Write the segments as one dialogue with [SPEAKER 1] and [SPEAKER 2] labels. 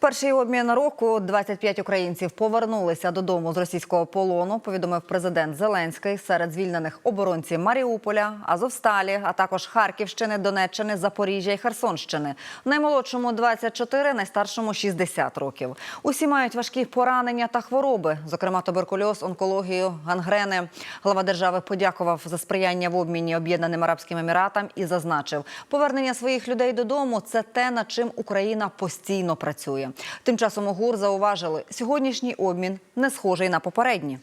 [SPEAKER 1] Перший обмін року 25 українців повернулися додому з російського полону. Повідомив президент Зеленський серед звільнених оборонці Маріуполя, Азовсталі, а також Харківщини, Донеччини, Запоріжжя і Херсонщини. Наймолодшому 24, найстаршому 60 років. Усі мають важкі поранення та хвороби, зокрема туберкульоз, онкологію, гангрени. Глава держави подякував за сприяння в обміні Об'єднаним Арабським Еміратам і зазначив, повернення своїх людей додому це те, над чим Україна постійно працює. Тим часом у ГУР зауважили, сьогоднішній обмін не схожий на попередні.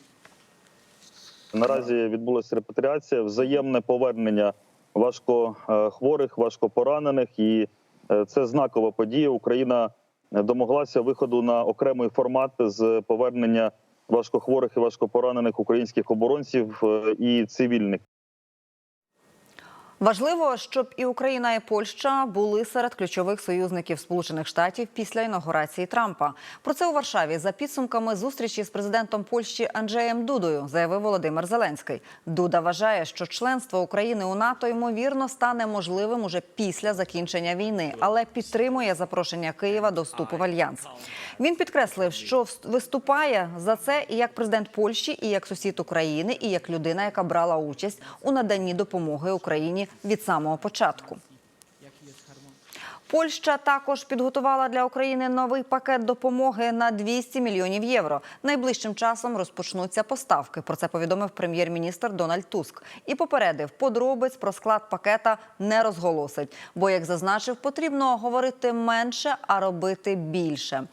[SPEAKER 2] Наразі відбулася репатріація, взаємне повернення важкохворих, важкопоранених, і е, це знакова подія. Україна домоглася виходу на окремий формат з повернення важкохворих і важкопоранених українських оборонців е, і цивільних.
[SPEAKER 1] Важливо, щоб і Україна, і Польща були серед ключових союзників Сполучених Штатів після інаугурації Трампа. Про це у Варшаві за підсумками зустрічі з президентом Польщі Анджеєм Дудою заявив Володимир Зеленський. Дуда вважає, що членство України у НАТО ймовірно стане можливим уже після закінчення війни, але підтримує запрошення Києва до вступу в альянс. Він підкреслив, що виступає за це і як президент Польщі, і як сусід України, і як людина, яка брала участь у наданні допомоги Україні від самого початку. Польща також підготувала для України новий пакет допомоги на 200 мільйонів євро. Найближчим часом розпочнуться поставки. Про це повідомив прем'єр-міністр Дональд Туск і попередив, подробиць про склад пакета не розголосить. Бо, як зазначив, потрібно говорити менше, а робити більше.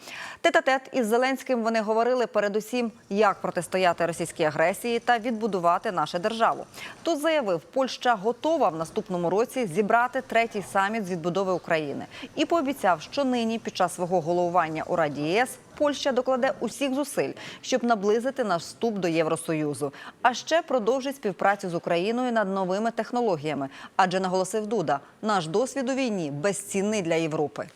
[SPEAKER 1] Тет-а-тет із Зеленським вони говорили передусім, як протистояти російській агресії та відбудувати нашу державу. Тут заявив, Польща готова в наступному році зібрати третій саміт з відбудови України і пообіцяв, що нині під час свого головування у Раді ЄС Польща докладе усіх зусиль, щоб наблизити наш вступ до Євросоюзу. А ще продовжить співпрацю з Україною над новими технологіями. Адже наголосив Дуда, наш досвід у війні безцінний для Європи.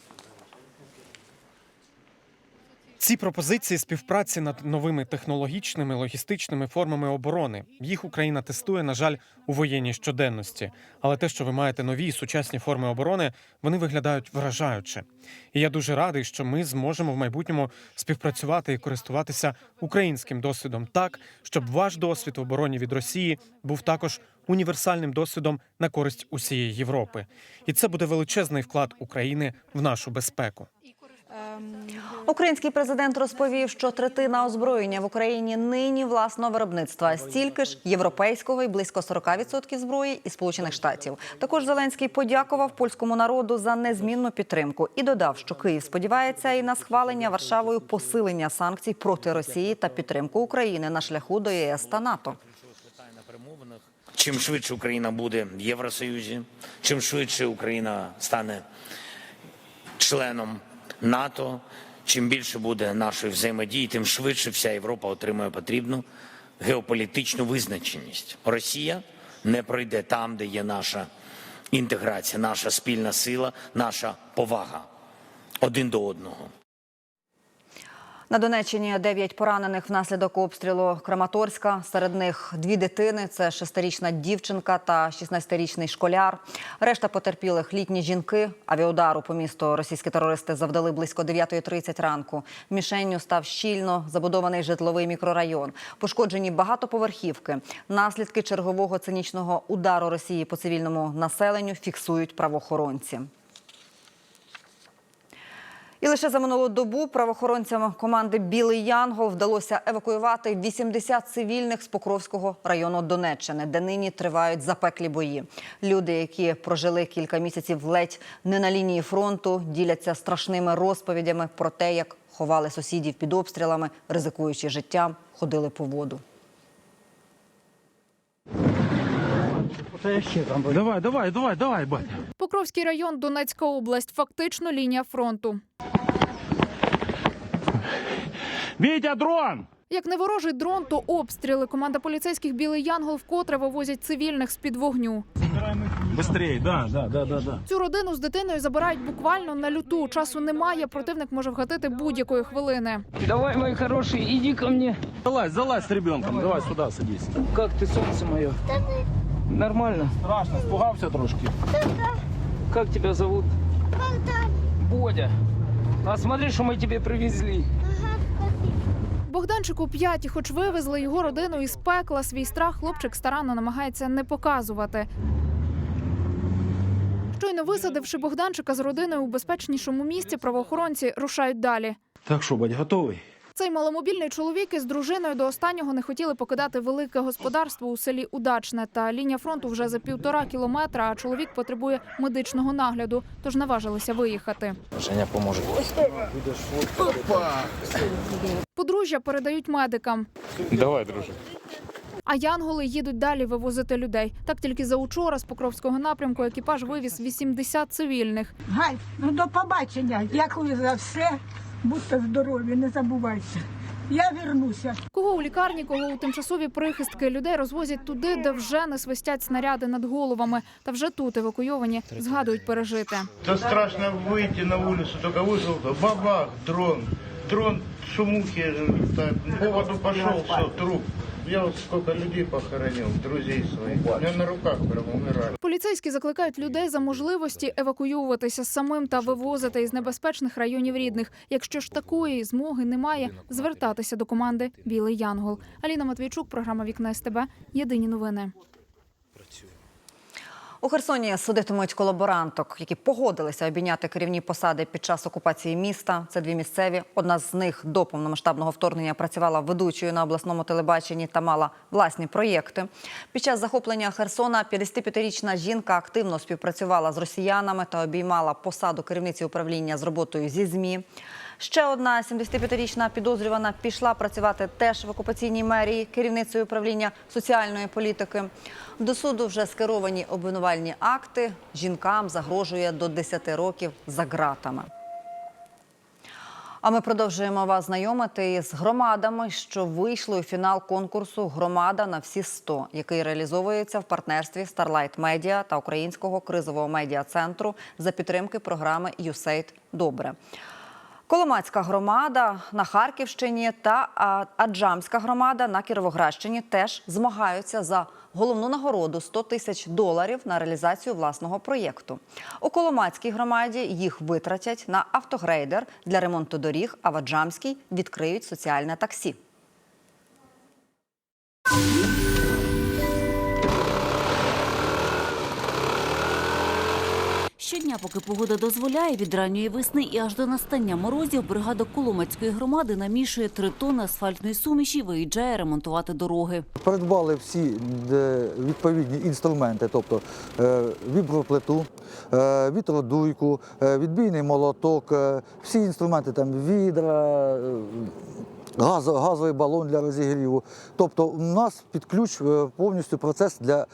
[SPEAKER 3] Ці пропозиції співпраці над новими технологічними логістичними формами оборони. Їх Україна тестує, на жаль, у воєнній щоденності. Але те, що ви маєте нові сучасні форми оборони, вони виглядають вражаюче. І я дуже радий, що ми зможемо в майбутньому співпрацювати і користуватися українським досвідом так, щоб ваш досвід в обороні від Росії був також універсальним досвідом на користь усієї Європи. І це буде величезний вклад України в нашу безпеку.
[SPEAKER 1] Український президент розповів, що третина озброєння в Україні нині власного виробництва, стільки ж європейського і близько 40% зброї із Сполучених Штатів. Також Зеленський подякував польському народу за незмінну підтримку і додав, що Київ сподівається і на схвалення Варшавою посилення санкцій проти Росії та підтримку України на шляху до ЄС та НАТО.
[SPEAKER 4] Чим швидше Україна буде в Євросоюзі, чим швидше Україна стане членом НАТО, чим більше буде нашої взаємодії, тим швидше вся Європа отримує потрібну геополітичну визначеність. Росія не пройде там, де є наша інтеграція, наша спільна сила, наша повага один до одного.
[SPEAKER 1] На Донеччині 9 поранених внаслідок обстрілу Краматорська. Серед них дві дитини: це шестирічна дівчинка та 16-річний школяр. Решта потерпілих літні жінки. Авіаудару по місту російські терористи завдали близько 9.30 ранку. Мішенню став щільно забудований житловий мікрорайон. Пошкоджені багатоповерхівки. Наслідки чергового цинічного удару Росії по цивільному населенню фіксують правоохоронці. І лише за минулу добу правоохоронцям команди Білий Янгол вдалося евакуювати 80 цивільних з Покровського району Донеччини, де нині тривають запеклі бої. Люди, які прожили кілька місяців ледь не на лінії фронту, діляться страшними розповідями про те, як ховали сусідів під обстрілами, ризикуючи життям, ходили по воду.
[SPEAKER 5] Давай, давай, давай, давай, батя.
[SPEAKER 6] Покровський район, Донецька область, фактично лінія фронту.
[SPEAKER 5] Вітя, дрон!
[SPEAKER 6] Як не ворожий дрон, то обстріли. Команда поліцейських Білий Янгол вкотре вивозять цивільних з під вогню.
[SPEAKER 5] Быстрее, да, да, да, да, да.
[SPEAKER 6] Цю родину з дитиною забирають буквально на люту. Часу немає. Противник може вгатити будь-якої хвилини.
[SPEAKER 7] Давай, мой хороший, иди ко мне.
[SPEAKER 5] Залазь, залазь с ребенком, давай сюда садись.
[SPEAKER 7] Как ты, солнце мое? Нормально.
[SPEAKER 5] Страшно, испугался трошки.
[SPEAKER 7] Как тебя зовут? Бодя. А смотри, что мы тебе привезли.
[SPEAKER 6] Богданчику п'ять, і хоч вивезли його родину із пекла, свій страх хлопчик старанно намагається не показувати. Щойно висадивши Богданчика з родиною у безпечнішому місці, правоохоронці рушають далі.
[SPEAKER 5] Так що, бать, готовий?
[SPEAKER 6] Цей маломобільний чоловік із дружиною до останнього не хотіли покидати велике господарство у селі Удачне. Та лінія фронту вже за півтора кілометра. А чоловік потребує медичного нагляду, тож наважилися виїхати.
[SPEAKER 8] Женя поможе.
[SPEAKER 6] Подружжя передають медикам.
[SPEAKER 8] Давай, друже.
[SPEAKER 6] А янголи їдуть далі вивозити людей. Так тільки за учора з Покровського напрямку екіпаж вивіз 80 цивільних.
[SPEAKER 9] Гай, ну до побачення. Дякую за все. Будьте здорові, не забувайте. Я вернуся.
[SPEAKER 6] Кого у лікарні, кого у тимчасові прихистки людей розвозять туди, де вже не свистять снаряди над головами. Та вже тут евакуйовані згадують пережити.
[SPEAKER 10] Це страшно вийти на вулицю, тільки вийшов, бабах, дрон. Дрон, шумухи, так, поводу все, труп. Я вот сколько людей похоронил, друзей своих. У на руках прямо умирали.
[SPEAKER 6] Поліцейські закликають людей за можливості евакуюватися самим та вивозити із небезпечних районів рідних. Якщо ж такої змоги немає, звертатися до команди Білий Янгол. Аліна Матвійчук, програма Вікна СТБ. Єдині новини.
[SPEAKER 1] Херсоні судитимуть колаборанток, які погодилися обійняти керівні посади під час окупації міста. Це дві місцеві. Одна з них до повномасштабного вторгнення працювала ведучою на обласному телебаченні та мала власні проєкти. Під час захоплення Херсона 55-річна жінка активно співпрацювала з росіянами та обіймала посаду керівниці управління з роботою зі ЗМІ. Ще одна 75-річна підозрювана пішла працювати теж в окупаційній мерії керівницею управління соціальної політики. До суду вже скеровані обвинувальні акти. Жінкам загрожує до 10 років за ґратами. А ми продовжуємо вас знайомити із громадами, що вийшли у фінал конкурсу Громада на всі 100», який реалізовується в партнерстві Starlight Media та Українського кризового медіа центру за підтримки програми «ЮСЕЙД Добре. Коломацька громада на Харківщині та Аджамська громада на Кіровоградщині теж змагаються за головну нагороду 100 тисяч доларів на реалізацію власного проєкту. У Коломацькій громаді їх витратять на автогрейдер для ремонту доріг, а в Аджамській відкриють соціальне таксі.
[SPEAKER 11] Щодня, поки погода дозволяє, від ранньої весни і аж до настання морозів бригада Коломацької громади намішує три тонни асфальтної суміші, виїжджає ремонтувати дороги.
[SPEAKER 12] Придбали всі відповідні інструменти, тобто е, віброплиту, е, вітродуйку, е, відбійний молоток, всі інструменти там відра. Газ- газовий балон для розігріву. Тобто у нас під ключ е, повністю процес для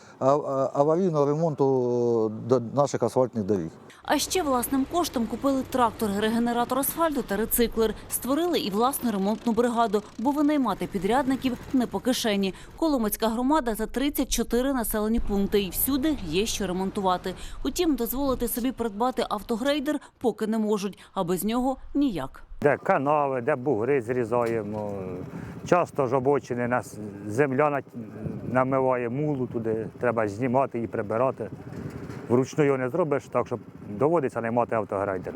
[SPEAKER 12] аварійного ремонту е, наших асфальтних доріг.
[SPEAKER 11] А ще власним коштом купили трактор, регенератор асфальту та рециклер. Створили і власну ремонтну бригаду, бо винаймати підрядників не по кишені. Коломацька громада за 34 населені пункти і всюди є що ремонтувати. Утім, дозволити собі придбати автогрейдер поки не можуть, а без нього ніяк.
[SPEAKER 13] Де канави, де бугри зрізаємо. Часто ж обочини нас земля намиває мулу туди, треба знімати і прибирати. Вручну його не зробиш, так що доводиться наймати автогрейдер.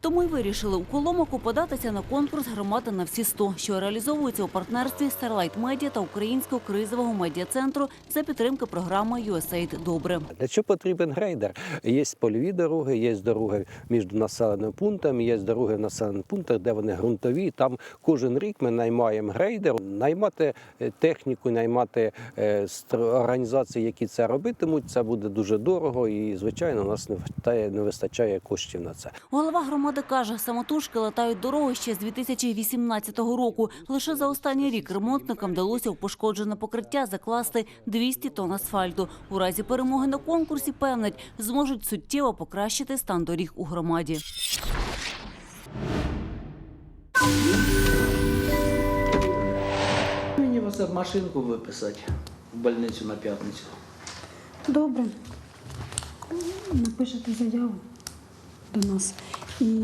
[SPEAKER 11] Тому й вирішили у Коломаку податися на конкурс «Громада на всі 100», що реалізовується у партнерстві Starlight Media та Українського кризового медіа-центру за підтримки програми USAID Добре.
[SPEAKER 8] Для чого потрібен грейдер? Є польові дороги, є дороги між населеними пунктами, є дороги в населених пунктах, де вони ґрунтові. Там кожен рік ми наймаємо грейдер, наймати е, техніку, наймати е, організації, які це робитимуть. Це буде дуже дорого і, звичайно, у нас не вистачає, не вистачає коштів на це.
[SPEAKER 11] Голова громади каже, самотужки латають дороги ще з 2018 року. Лише за останній рік ремонтникам вдалося в пошкоджене покриття закласти 200 тонн асфальту. У разі перемоги на конкурсі певнять, зможуть суттєво покращити стан доріг у громаді.
[SPEAKER 7] Мені машинку виписати в больницю на п'ятницю.
[SPEAKER 9] Добре.
[SPEAKER 14] Напишете заяву до нас і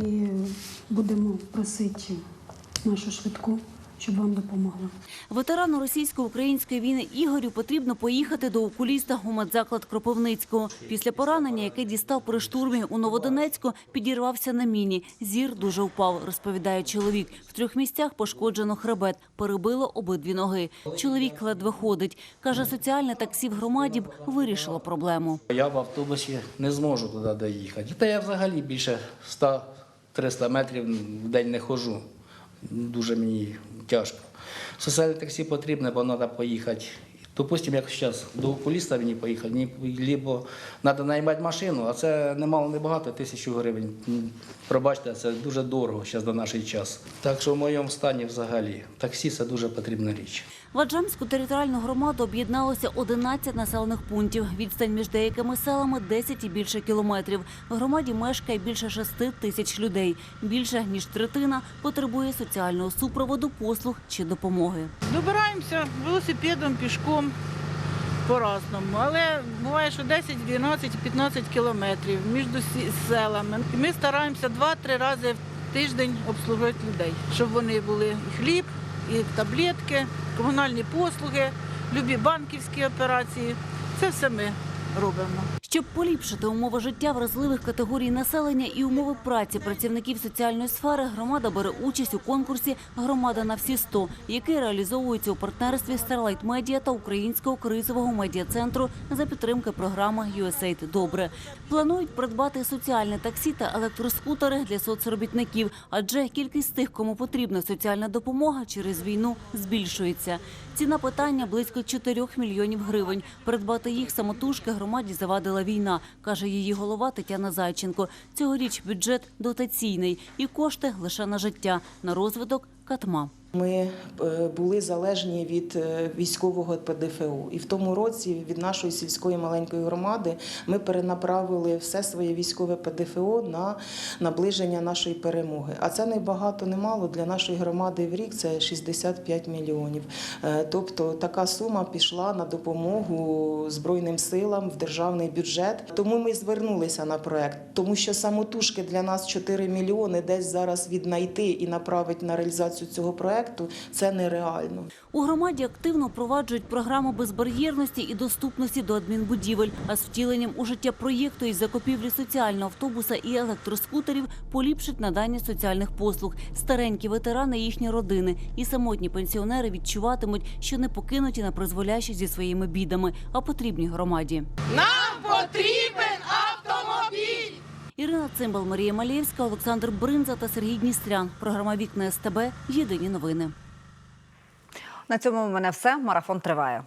[SPEAKER 14] будемо просити нашу швидку, щоб вам допомогла.
[SPEAKER 11] Ветерану російсько-української війни Ігорю потрібно поїхати до окуліста у медзаклад Кропивницького. Після поранення, яке дістав при штурмі у Новодонецьку, підірвався на міні. Зір дуже впав, розповідає чоловік. В трьох місцях пошкоджено хребет, перебило обидві ноги. Чоловік ледве ходить. Каже, соціальне таксі в громаді б вирішило проблему.
[SPEAKER 7] Я в автобусі не зможу туди доїхати. Та я взагалі більше 100-300 метрів в день не ходжу. Дуже мені тяжко. Соціальне таксі потрібне, бо треба поїхати. Допустимо, як зараз до окуліста мені поїхати, либо треба наймати машину, а це немало небагато, тисячу гривень. Пробачте, це дуже дорого зараз на наш час. Так що в моєму стані взагалі таксі це дуже потрібна річ.
[SPEAKER 11] В Аджамську територіальну громаду об'єдналося 11 населених пунктів. Відстань між деякими селами 10 і більше кілометрів. В громаді мешкає більше 6 тисяч людей. Більше ніж третина потребує соціального супроводу, послуг чи допомоги.
[SPEAKER 9] Добираємося велосипедом, пішком по-разному. Але буває, що 10, 12, 15 кілометрів між селами. Ми стараємося 2-3 рази в тиждень обслуговувати людей, щоб вони були хліб, і таблетки, комунальні послуги, любі банківські операції. Це все ми робимо.
[SPEAKER 11] Щоб поліпшити умови життя вразливих категорій населення і умови праці працівників соціальної сфери, громада бере участь у конкурсі Громада на всі 100», який реалізовується у партнерстві Starlight Media та Українського кризового медіа-центру за підтримки програми USAID Добре. Планують придбати соціальне таксі та електроскутери для соцробітників, адже кількість тих, кому потрібна соціальна допомога через війну, збільшується. Ціна питання близько 4 мільйонів гривень. Придбати їх самотужки громаді завадила війна, каже її голова Тетяна Зайченко. Цьогоріч бюджет дотаційний і кошти лише на життя, на розвиток катма.
[SPEAKER 14] Ми е, були залежні від е, військового ПДФО. І в тому році від нашої сільської маленької громади ми перенаправили все своє військове ПДФО на наближення нашої перемоги. А це не багато, не мало для нашої громади в рік це 65 мільйонів. Е, Тобто така сума пішла на допомогу Збройним силам в державний бюджет. Тому ми звернулися на проект, тому що самотужки для нас 4 мільйони десь зараз віднайти і направити на реалізацію цього проекту це нереально.
[SPEAKER 11] У громаді активно впроваджують програму безбар'єрності і доступності до адмінбудівель. А з втіленням у життя проєкту із закупівлі соціального автобуса і електроскутерів поліпшить надання соціальних послуг. Старенькі ветерани, їхні родини і самотні пенсіонери відчуватимуть, що не покинуті на призволяще зі своїми бідами, а потрібні громаді.
[SPEAKER 9] Нам потрібен!
[SPEAKER 11] Ірина Цимбал, Марія Малєвська, Олександр Бринза та Сергій Дністрян. Програма Вікна СТБ. Єдині новини.
[SPEAKER 1] На цьому в мене все. Марафон триває.